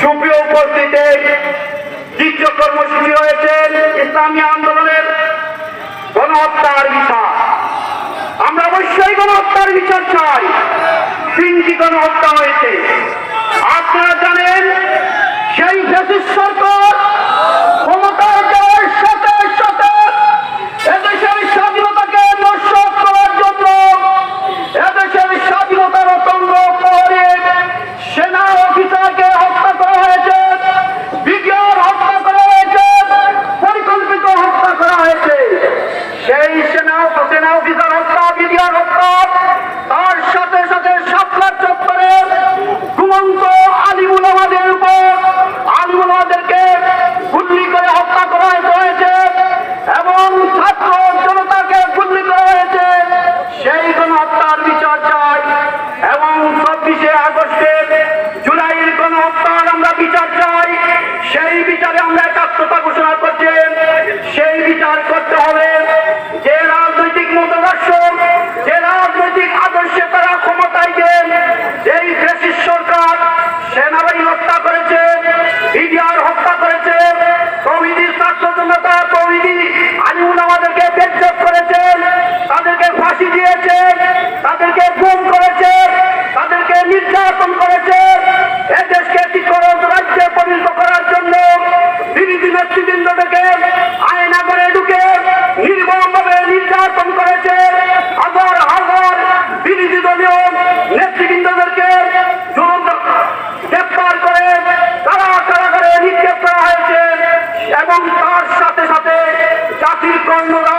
সুপ্রিয় উপস্থিতে দ্বিতীয় কর্মসূচি রয়েছে ইসলামী আন্দোলনের গণহত্যার বিচার। আমরা অবশ্যই গণহত্যার বিচার চাই। তিনটি গণহত্যা হয়েছে। আপনারা জানেন, সেই শেষ সরকার বিচার চাই এবং চব্বিশে আগস্টের জুলাইয়ের গণহত্যার আমরা বিচার চাই, সেই বিচারে আমরা একাত্মতা ঘোষণা করছেন সেই বিচার করতে হবে যে রাজনৈতিক মতাদর্শ অন্যরা